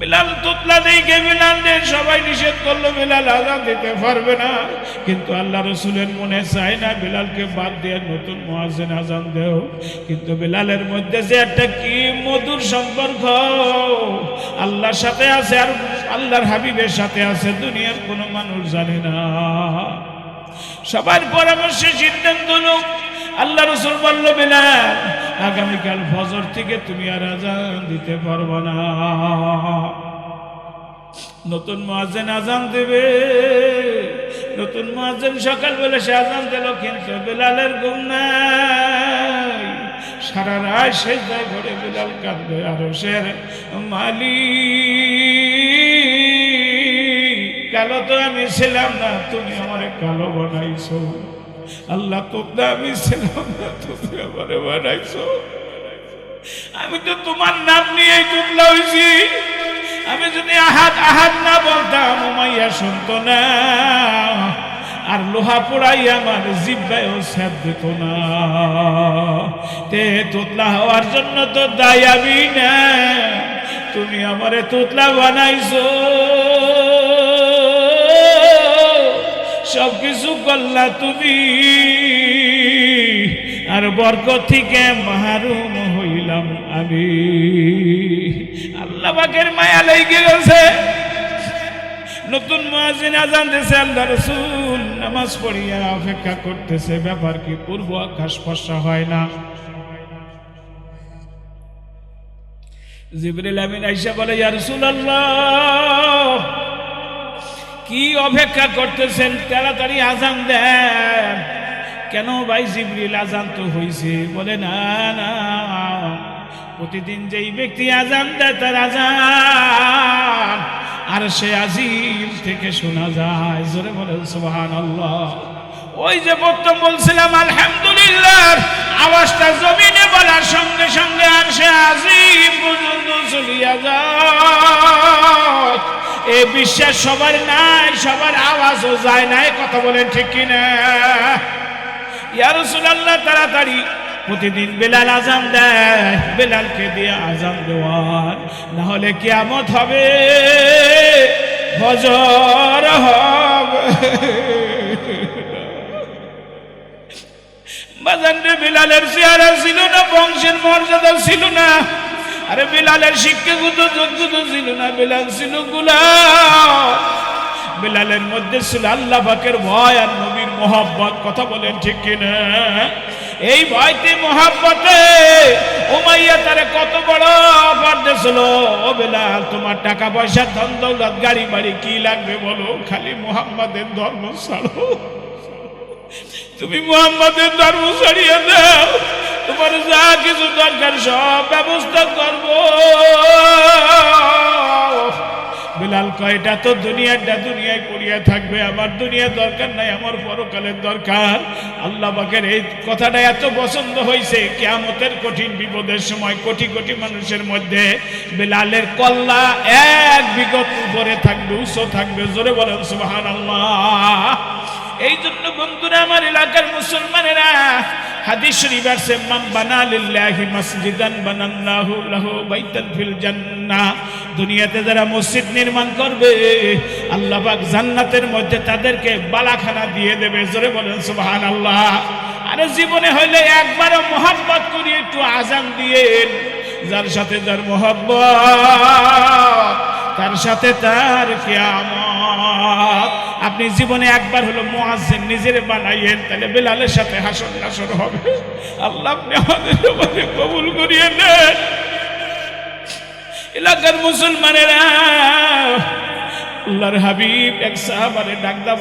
বিলাল সবাই নিষেধ দিতে পারবে না। কিন্তু আল্লাহ রসুলের মনে না, বিলালকে বাদ নতুন আজান কিন্তু বিলালের মধ্যে যে একটা কি মধুর সম্পর্ক। আল্লাহর সাথে আছে আর আল্লাহর হাবিবের সাথে আছে, দুনিয়ার কোনো মানুষ জানে না। সবার পরামর্শে সিদ্ধান্ত আল্লাহ রসুল বলল, বিলাল আগামীকাল ফজর থেকে তুমি আর আজান দিতে পারবে না। নতুন মহাজেন আজান দেবে। নতুন মহাজেন সকালবেলা সে আজান দিল, কিন্তু বেলালের ঘুম নাই। সারা রায় শেষ যায় ঘরে বিলাল কাঁদবে, আরও সে মালি কালো তো আমি ছিলাম না, তুমি আমারে কালো বানাইছো। আল্লাহ তোমরা আমি বানাইছো। আমি তো তোমার নাম নিয়েই তুমলা হয়েছি আমি যদি আহাত আহাত না বলতাম উমাইয়া শুনতো না। আর লোহা পোড়াই আমার জিব্বায়ও স্যাপ দিত না। তে তোতলা হওয়ার জন্য তো দায় আমি না। তুমি আমারে তোতলা বানাইছো। সব কিছু করলা তুমি। আর বর্গ থেকে মাহরুম হইলাম আমি। আল্লাহ পাকের মায়া লেগে গেছে। নতুন মহাজিন আজান আল্লাহ রসুল নামাজ পড়িয়া অপেক্ষা করতেছে, ব্যাপার কি পূর্ব আকাশ ফর্সা হয় না। জিবরিল আমিন আইসা বলে, ইয়া রাসূলুল্লাহ কি অপেক্ষা করতেছেন? তাড়াতাড়ি আজান দেন। কেন ভাই জিবরিল আজান তো হইছে? বলে, না না, প্রতিদিন যেই ব্যক্তি আজান দেয় তার আজান। আর সে আজিম থেকে শোনা যায়। জোরে বলেন সুবহান ওই যে প্রথম বলছিলাম, আলহামদুলিল্লাহ। আওয়াজটা জমিনে বলার সঙ্গে সঙ্গে আর সে আজিম পর্যন্ত চলিয়া যায়। এ বিশ্বাস সবার নাই, সবার আওয়াজও যায় না এ কথা বলেন ঠিক কিনা? ইয়া তাড়াতাড়ি। প্রতিদিন বেলাল আজান দেয়, বেলালকে দিয়ে আজান দেওয়ার। না হলে কিয়ামত হবে, ফজর হবে। বাজানরে বিলালের চেহারা ছিল না, বংশের মর্যাদা ছিল না। আরে বিলালের শিক্ষাগত যোগ্যতা ছিল না, বিলাল ছিল বিলালের মধ্যে ছিল আল্লাহ পাকের ভয় আর নবীর মোহাব্বত, কথা বলেন ঠিক কিনা? এই ভয়তে, মোহাব্বতে উমাইয়া তারে কত বড় অফার দিয়েছিল। ও বিলাল, তোমার টাকা পয়সা, ধন দৌলত, গাড়ি বাড়ি কি লাগবে বলো? খালি মোহাম্মদের ধর্ম ছাড়ো। তুমি মোহাম্মদের ধর্ম ছাড়িয়ে দাও। তোমার যা কিছু দরকার, সব ব্যবস্থা করব। বিলাল কয়টা তো দুনিয়াটা, দুনিয়ায় পড়িয়া থাকবে। আমার দুনিয়া দরকার নাই, আমার পরকালের দরকার। আল্লাহ পাকের এই কথাটা এত পছন্দ হয়েছে কেয়ামতের কঠিন বিপদের সময় কোটি কোটি মানুষের মধ্যে বিলালের কল্লা এক বিগত উপরে থাকবে, উঁচু থাকবে। জোরে বলেন সুবাহান আল্লাহ এই জন্য বন্ধুরা, আমার এলাকার মুসলমানেরা হাদিস শরীফ আছে মান বানা লিল্লাহি মসজিদান বানাল্লাহু লাহু বাইতান ফিল জান্নাহ দুনিয়াতে যারা মসজিদ নির্মাণ করবে, আল্লাহ জান্নাতের মধ্যে তাদেরকে বালাখানা দিয়ে দেবে। জোরে বলেন, সুবহানাল্লাহ। আরে জীবনে হইলে একবারও মোহাব্বত করি, একটু আজান দিয়ে যার সাথে যার মোহাব্বত, তার সাথে তার কিয়ামত। আপনি জীবনে একবার হলো মুয়াজ্জিন নিজের বানাইয়েন, তাহলে বেলালের সাথে হাসন নাসর হবে। আল্লাহ আপনি আমাদের কবুল করিয়ে নেন এলাকার মুসলমানেরা হাবিব ডাকদা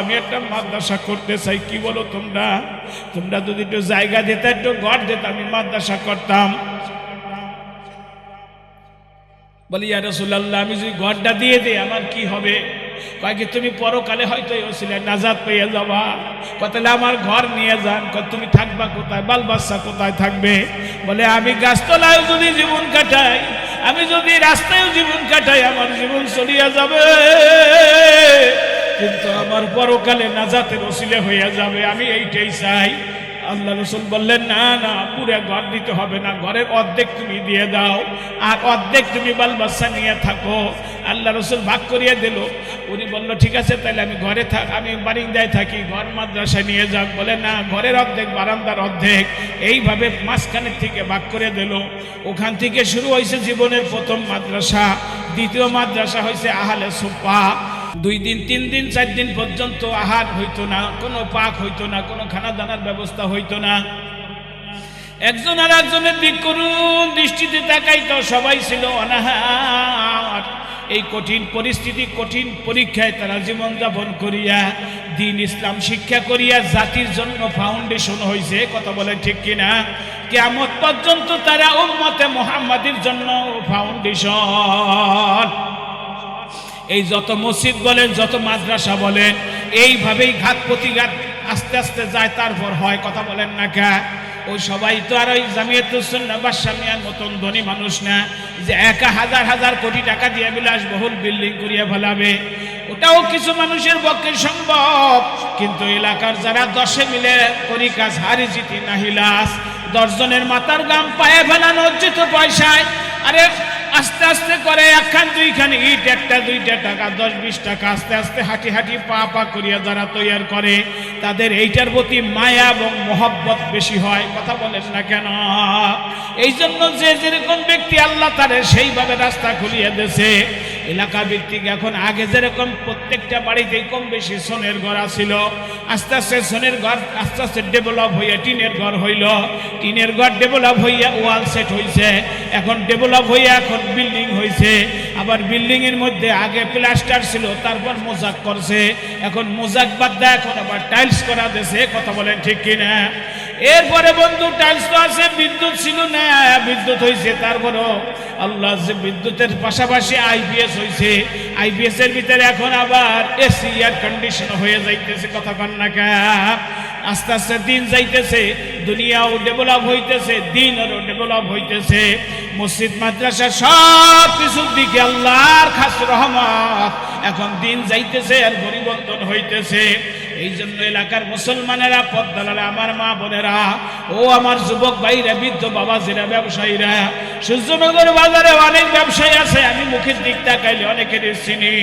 আমি একটা মাদ্রাসা করতে চাই, কি বলো তোমরা? তোমরা যদি একটু জায়গা দিতে, একটু দিতে, আমি মাদ্রাসা করতাম। বলি আমি যদি ঘরটা দিয়ে দিই, আমার কি হবে? কয় কি তুমি পরকালে হয়তো এই ওসিলায় নাজাত পেয়ে যাবা। কয় তাহলে আমার ঘর নিয়ে যান কয় তুমি থাকবা কোথায়, বাল বাচ্চা কোথায় থাকবে? বলে, আমি গাছতলায় যদি জীবন কাটাই, আমি যদি রাস্তায়ও জীবন কাটাই, আমার জীবন চলিয়া যাবে। কিন্তু আমার পরকালে নাজাতের ওসিলে হইয়া যাবে, আমি এইটাই চাই। আল্লাহ রসুল বললেন, না না, পুরো ঘর দিতে হবে না, ঘরের অর্ধেক তুমি দিয়ে দাও, আর অর্ধেক তুমি বাল বাচ্চা নিয়ে থাকো। আল্লাহ রসুল ভাগ করিয়ে দিল। উনি বলল, ঠিক আছে, তাহলে আমি ঘরে থাক, আমি বারিন্দায় থাকি, ঘর মাদ্রাসায় নিয়ে যাক। বলে, না, ঘরের অর্ধেক, বারান্দার অর্ধেক। এইভাবে মাঝখানের থেকে ভাগ করে দিল। ওখান থেকে শুরু হয়েছে জীবনের প্রথম মাদ্রাসা। দ্বিতীয় মাদ্রাসা হয়েছে আহালে সুপা দুই দিন, তিন দিন, চার দিন পর্যন্ত আহার হইতো না, কোনো পাক হইতো না, কোনো খানা দানার ব্যবস্থা হইতো না। একজন আর একজনের দিক করুন, দৃষ্টিতে তাকাইতো সবাই ছিল অনাহার। এই কঠিন পরিস্থিতি, কঠিন পরীক্ষায় তারা জীবনযাপন করিয়া, দিন ইসলাম শিক্ষা করিয়া জাতির জন্য ফাউন্ডেশন হয়েছে কথা বলে ঠিক কিনা? কেমত পর্যন্ত তারা উম্মতে মোহাম্মদের জন্য ফাউন্ডেশন এই যত মসজিদ বলেন, যত মাদ্রাসা বলেন এইভাবেই ঘাত প্রতিঘাত আস্তে আস্তে যায়, তারপর হয়, কথা বলেন না কে? ওই সবাই তো আর ওই জামিয়াতুসন্না বাসামিয়ার মতন ধনী মানুষ না, যে একা হাজার হাজার কোটি টাকা দিয়ে বিলাস বহুল বিল্ডিং করিয়া ফেলাবে। ওটাও কিছু মানুষের পক্ষে সম্ভব, কিন্তু এলাকার যারা দশে মিলে করি কাজ, হারি জিতি নাহিলাস দশজনের মাথার গাম পায়ে ফেলানো অর্জিত পয়সায়। আরে আস্তে আস্তে করে একখান, দুইখান ইট, একটা, দুইটা টাকা, দশ, বিশ টাকা, আস্তে আস্তে হাঁটি হাঁটি পা পা করিয়া যারা তৈয়ার করে, তাদের এইটার প্রতি মায়া এবং মহব্বত বেশি হয়। কথা বলেন না কেন? এই জন্য যে যেরকম ব্যক্তি আল্লাহ তারে সেইভাবে রাস্তা খুলিয়ে দিয়েছে এলাকা ভিত্তিক এখন আগে যেরকম প্রত্যেকটা বাড়িতেই কম বেশি সোনের ঘর ছিল আস্তে আস্তে সোনের ঘর আস্তে আস্তে ডেভেলপ হইয়া টিনের ঘর হইল। টিনের ঘর ডেভেলপ হইয়া ওয়াল সেট হইছে, এখন ডেভেলপ হইয়া এখন বিল্ডিং হইছে। আবার বিল্ডিং এর মধ্যে আগে প্লাস্টার ছিল, তারপর মোজাক করছে। এখন মোজাক বাদ দেয় এখন আবার টাইলস করা দিয়েছে কথা বলেন ঠিক কিনা? এরপরে বন্ধু টাইলস তো আছে, বিদ্যুৎ ছিল না বিদ্যুৎ হয়েছে তারপরও আল্লাহ যে বিদ্যুতের পাশাপাশি আইপিএস হয়েছে আইপিএস এর ভিতরে এখন আবার এসি এয়ার কন্ডিশন হয়ে যাইতেছে, কথা কন না কা? আস্তে আস্তে দিন যাইতেছে, দুনিয়াও ডেভেলপ হইতেছে দিন আরও ডেভেলপ হইতেছে। মসজিদ, মাদ্রাসা সব কিছুর দিকে আল্লাহর খাস রহমত। এখন দিন যাইতেছে আর পরিবর্তন হইতেছে। এই জন্য এলাকার মুসলমানেরা পদ্মালারা আমার মা বোনেরা, ও আমার যুবক ভাইরা, বৃদ্ধ বাবাজিরা ব্যবসায়ীরা, সূর্যনগর বাজারে অনেক ব্যবসায়ী আছে, আমি মুখের দিক তাকাইলে অনেকের চিনি।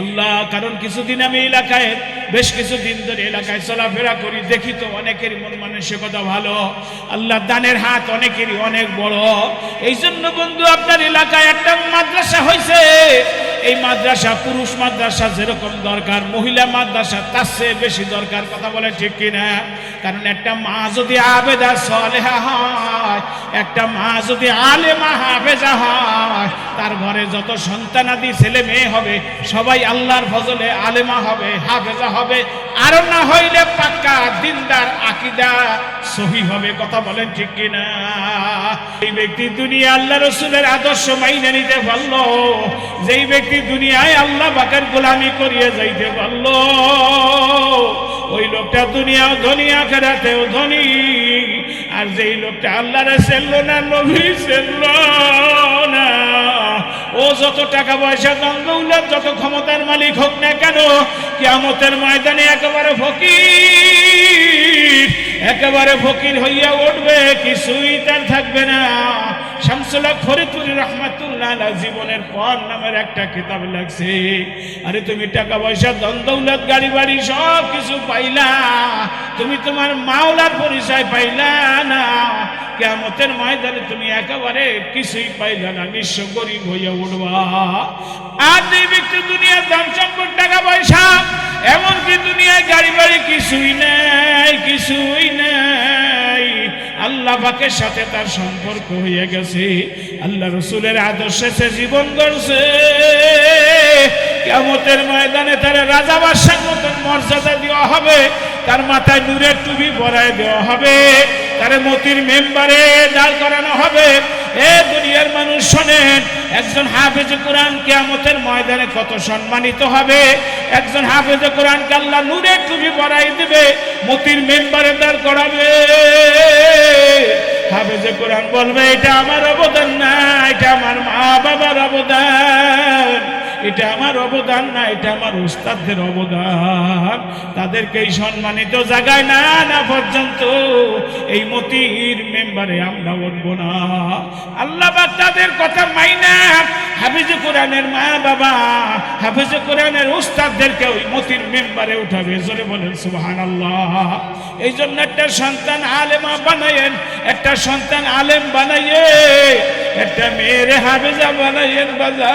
আল্লাহ, কারণ কিছুদিন আমি এলাকায়, বেশ কিছুদিন ধরে এলাকায় চলাফেরা করি, দেখি তো অনেকের মন মানসিকতা ভালো। আল্লাহ, দানের হাত অনেকেরই অনেক বড়। এই জন্য বন্ধু, আপনার এলাকায় একটা মাদ্রাসা হয়েছে এই মাদ্রাসা, পুরুষ মাদ্রাসা যেরকম দরকার, মহিলা মাদ্রাসা তার চেয়ে বেশি দরকার, কথা বলে ঠিক কিনা? কারণ একটা মা যদি আবেদা সলেহা হয়, একটা মা যদি আলেমা হাফেজা হয়, তার ঘরে যত সন্তানাদি ছেলে মেয়ে হবে, সবাই আল্লাহর ফজলে আলেমা হবে, হাফেজা হবে আর না হইলে পাক্কা দিনদার আকিদা সহি হবে, কথা বলেন ঠিক কিনা? এই ব্যক্তি দুনিয়া আল্লাহ রসুলের আদর্শ মাইনে নিতে পারল, যেই ব্যক্তি দুনিয়ায় আল্লাহ বাকের গোলামি করিয়ে যাইতে পারল, ওই লোকটা দুনিয়াও ধনী, আখেরাতেও ধনী। আর যেই লোকটা আল্লাহরে সেললো না নবী সেললো না, ও যত টাকা পয়সা দঙ্গউলার যত ক্ষমতার মালিক হোক না কেন কিয়ামতের ময়দানে একেবারে ফকির একেবারে ফকির হইয়া উঠবে কিছুই তার থাকবে না। শামসুল্লাহ ফরিদপুরি রহমাতুল্লাহ জীবনের পর নামের একটা কিতাব লাগছে আরে তুমি টাকা পয়সা দ্বন্দ্বৌলত গাড়ি বাড়ি সব কিছু পাইলা, তুমি তোমার মাওলার পরিচয় পাইলা না কেমতের ময়দানে তুমি একেবারে কিছুই পাইলা না, নিঃস্ব গরিব হইয়া উঠবা। আর যে ব্যক্তি দুনিয়ার দাম সম্পদ টাকা পয়সা এমনকি দুনিয়ায় গাড়ি বাড়ি কিছুই নেই কিছুই নেই। আল্লাহ পাকের সাথে তার সম্পর্ক হয়ে গেছে। আল্লাহ রসুলের আদর্শে সে জীবন গড়ছে। কেমতের ময়দানে তার রাজা বাদশার মতন মর্যাদা দেওয়া হবে। তার মাথায় নূরের টুপি পরায় দেওয়া হবে। তার মতির মেম্বারে দাঁড় করানো হবে। এ দুনিয়ার মানুষ শোনেন, একজন হাফেজ কোরআন কেয়ামতের ময়দানে কত সম্মানিত হবে। একজন হাফেজ কোরআন আল্লাহ নূরের টুপি পরাই দেবে, মতির মেম্বারে দাঁড় করাবে। হাফেজে কোরআন বলবে, এটা আমার অবদান না, এটা আমার মা বাবার অবদান। এটা আমার অবদান না, এটা আমার উস্তাদদের অবদান। তাদেরকে এই সম্মানিত জায়গায় না না পর্যন্ত এই মতির মেম্বারে আমরা উঠবো না। আল্লাহ তাদের কথা মাইনা, হাফিজ কোরআনের মা বাবা, হাফিজ কোরআনের উস্তাদদেরকে ওই মতির মেম্বারে উঠাবে। জোরে বলেন সুবাহান আল্লাহ এই জন্য একটা সন্তান আলেমা বানাইয়েন একটা সন্তান আলেম বানাইয়ে, একটা মেয়ের হাফেজা বানাইয়েন বাজা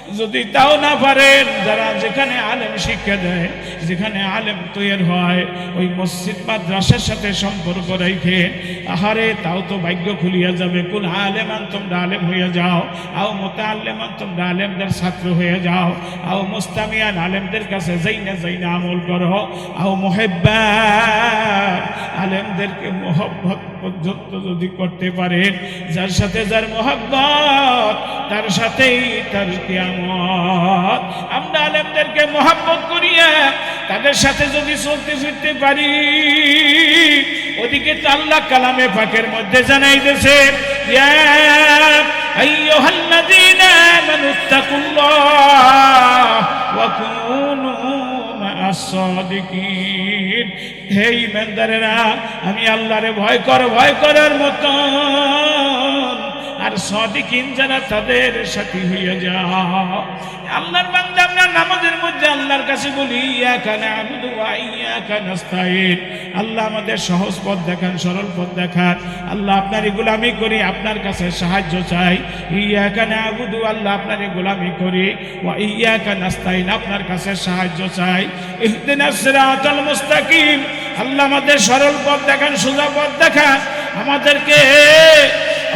যদি তাও না পারেন, যারা যেখানে আলেম শিক্ষা দেয়, যেখানে আলেম তৈরি হয়, ওই মসজিদ মাদ্রাসার সাথে সম্পর্ক রেখে, আহারে, তাও তো ভাগ্য খুলিয়া যাবে। কোন আলেমান, তোমরা আলেম হইয়া যাও। আও মোতা আলেমান তোমরা আলেমদের ছাত্র হয়ে যাও। আও মুস্তামিয়ান, আলেমদের কাছে যাই না যাই না আমল করো। আও মোহেব্বা আলেমদেরকে মোহব্বত পর্যন্ত যদি করতে পারেন, যার সাথে যার মোহাব্বত, তার সাথেই তার কিয়ামত আমরা আলেমদেরকে মোহাব্বত করিয়া তাদের সাথে যদি চলতে ফিরতে পারি, ওদিকে আল্লাহ কালামে পাকের মধ্যে জানাইতেছে হে ইমানদারেরা আমি আল্লাহরে ভয় কর, ভয় করার মতন আর সদিকিন যারা তাদের সাথী হইয়া যাও। আল্লাহর বান্দা, আমরা নামাজের মধ্যে আল্লাহর কাছে বলি ইয়াকা না'বুদু ওয়া ইয়াকা নাস্তাইন আল্লাহ আমাদের সহজ পথ দেখান, সরল পথ দেখান। আল্লাহ আপনার গোলামি করি, আপনার কাছে সাহায্য চাই। ইয়াকা আবুদু, আল্লাহ আপনার গোলামি করি। ওয়া ইয়াকা নাস্তাইন আপনার কাছে সাহায্য চাই। ইহদিনাস সিরাতাল মুস্তাকিম, আল্লাহ আমাদের সরল পথ দেখান, সোজা পথ দেখান। আমাদেরকে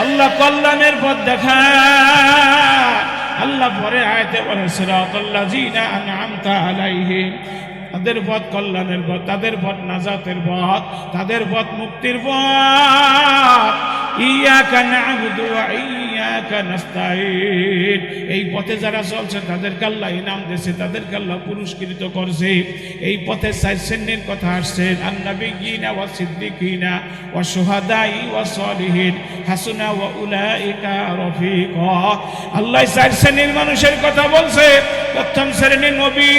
আল্লাহ কল্যাণের পথ দেখা আল্লাহ পরে আয়তে বলে সিরাতাল্লাযীনা আনআমতা আলাইহিম। তাদের পথ কল্যাণের পথ, তাদের পথ নাজাতের পথ, তাদের পথ মুক্তির পথ। ইয়াকা কানা আবুদু নাস্তাইন এই পথে যারা চলছে, তাদেরকে আল্লাহ ইনাম দিয়েছে, তাদেরকে আল্লাহ পুরস্কৃত করছে। এই পথে শ্রেণির কথা আসছে সিদ্দিকিনা ওয়া সলিহিন, হাসুনা আল্লাহ মানুষের কথা বলছে, প্রথম শ্রেণির নবী।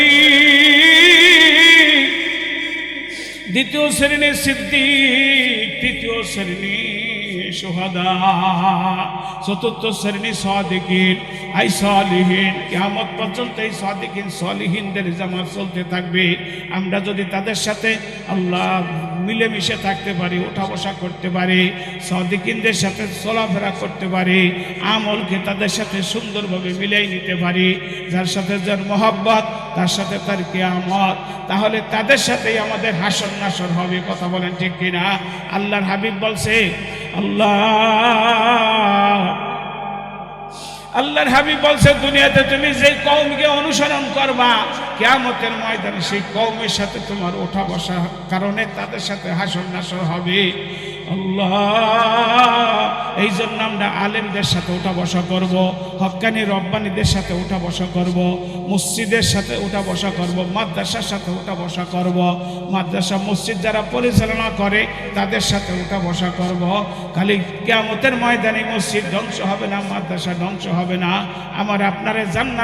দ্বিতীয় শ্রেণির সিদ্দিক, তৃতীয় শ্রেণি চতুর্থ শ্রেণি সাদিকিন, আই সালিহীন, কিয়ামত পর্যন্ত এই সাদিকিন সালিহীনদের জামাত চলতে থাকবে। আমরা যদি তাদের সাথে আল্লাহ মিলেমিশে থাকতে পারি, ওঠা বসা করতে পারি, সাদিকিনদের সাথে চলাফেরা করতে পারি, আমলকে তাদের সাথে সুন্দরভাবে মিলাই নিতে পারি, যার সাথে যার মহব্বত, তার সাথে তার কিয়ামত, তাহলে তাদের সাথেই আমাদের হাসন নাসর হবে, কথা বলেন ঠিক কিনা? আল্লাহর হাবিব বলছে আল্লাহ। আল্লাহর হাবিব বলছে, দুনিয়াতে তুমি যে কৌমকে অনুসরণ করবা, কেয়ামতের ময়দানে সেই কৌমের সাথে তোমার ওঠা বসা কারণে তাদের সাথে হাসন নাসর হবে। এই জন্য আমরা আলেমদের সাথে উঠা বসা করব হক্কানি রব্বানিদের সাথে উঠা বসা করব, মসজিদের সাথে উঠা বসা করব, মাদ্রাসার সাথে উঠা বসা করব, মাদ্রাসা মসজিদ যারা পরিচালনা করে তাদের সাথে উঠা বসা করব। খালি কেয়ামতের ময়দানে মসজিদ ধ্বংস হবে না, মাদ্রাসা ধ্বংস হবে না। আমার আপনারা জান্নাত